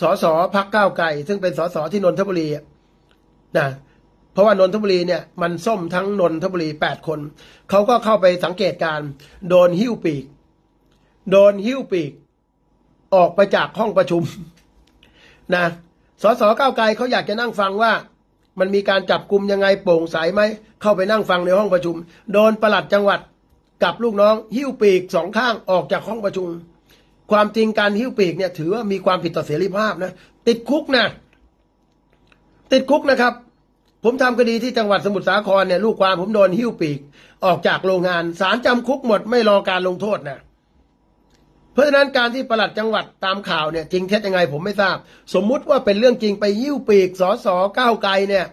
สสพักก้าวไกลซึ่งเป็นสสที่นนทบุรีนะเพราะว่านนทบุรีเนี่ยมันส้มทั้งนนทบุรีแปดคน เขาก็เข้าไปสังเกตการโดนหิ้วปีก โดนหิ้วปีก ออกไปจากห้องประชุมนะสสก้าวไกลเขาอยากจะนั่งฟังว่ามันมีการจับกลุ่มยังไงโปร่งใสไหม เข้าไปนั่งฟังในห้องประชุม โดนประหลัดจังหวัดกับลูกน้อง หิ้วปีกสองข้างออกจากห้องประชุม ความจริงการหิ้วปีกเนี่ยถือว่ามีความผิดต่อเสรีภาพนะ ติดคุกนะติดคุกนะครับ ผมทำคดีที่จังหวัดสมุทรสาครเนี่ยลูกความผมโดนหิ้วปีก ออกจากโรงงานศาลจำคุกหมดไม่รอการลงโทษนะเพราะฉะนั้นการที่ประหลัดจังหวัดตามข่าวเนี่ยจริงเท็จยังไงผมไม่ทราบ สมมุติว่าเป็นเรื่องจริงไปหิ้วปีกสอสอก้าวไกลเนี่ย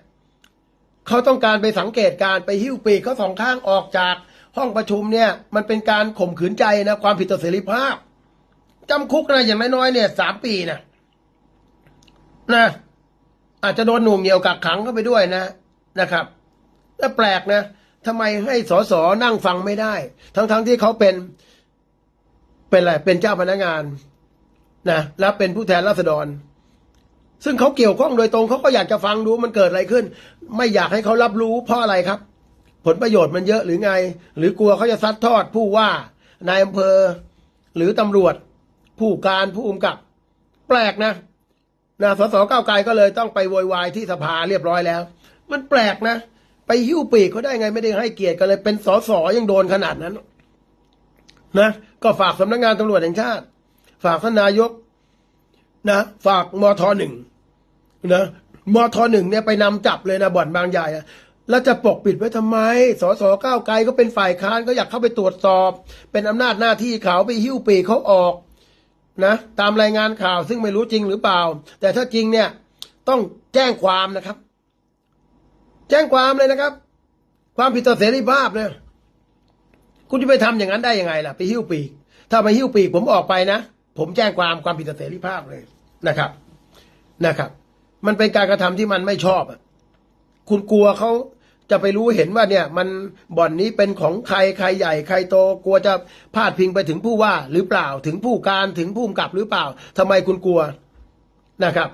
เขาต้องการไปสังเกตการไปหิ้วปีกเขาสองข้างออกจากห้องประชุมเนี่ย มันเป็นการข่มขืนใจนะความผิดต่อเสรีภาพ จำคุกนะอย่างน้อยๆเนี่ยสามปีนะนะอาจจะโดนหน่วงเหนี่ยวกักขังเข้าไปด้วยนะนะครับแต่แปลกนะทำไมให้สสนั่งฟังไม่ได้ ทั้งๆที่เขาเป็น เป็นอะไรเป็นเจ้าพนักงานนะแล้วเป็นผู้แทนราษฎร ซึ่งเขาเกี่ยวข้องโดยตรงเขาก็อยากจะฟังดูมันเกิดอะไรขึ้น ไม่อยากให้เขารับรู้เพราะอะไรครับ ผลประโยชน์มันเยอะหรือไง หรือกลัวเขาจะซัดทอดผู้ว่านายอำเภอ หรือตำรวจ ผู้การผู้กำกับ แปลกนะนะสสก้าวไกลก็เลยต้องไปโวยวายที่สภาเรียบร้อยแล้ว มันแปลกนะ ไปหิ้วปีกเขาได้ไงไม่ได้ให้เกียรติกันเลยเป็นสสยังโดนขนาดนั้นนะก็ฝากสำนักงานตำรวจแห่งชาติ ฝากท่านนายกนะฝากมทหนึ่งนะมทหนึ่งเนี่ยไปนำจับเลยนะบ่อนบางใหญ่แล้วจะปกปิดไว้ทำไม สสก้าวไกลก็เป็นฝ่ายค้านก็อยากเข้าไปตรวจสอบ เป็นอำนาจหน้าที่เขาไปหิ้วปีกเขาออก นะตามรายงานข่าวซึ่งไม่รู้จริงหรือเปล่า แต่ถ้าจริงเนี่ยต้องแจ้งความนะครับ แจ้งความเลยนะครับ ความผิดต่อเสรีภาพเนี่ยคุณจะไปทำอย่างนั้นได้ยังไงล่ะ ไปหิ้วปีก ถ้าไปหิ้วปีกผมออกไปนะ ผมแจ้งความความผิดต่อเสรีภาพเลยนะครับนะครับ มันเป็นการกระทำที่มันไม่ชอบอะคุณกลัวเขา จะไปรู้เห็นว่าเนี่ยมันบ่อนนี้เป็นของใครใครใหญ่ใครโตกลัวจะพาดพิงไปถึงผู้ว่าหรือเปล่าถึงผู้การถึงผู้กำกับหรือเปล่าทำไมคุณกลัวนะครับ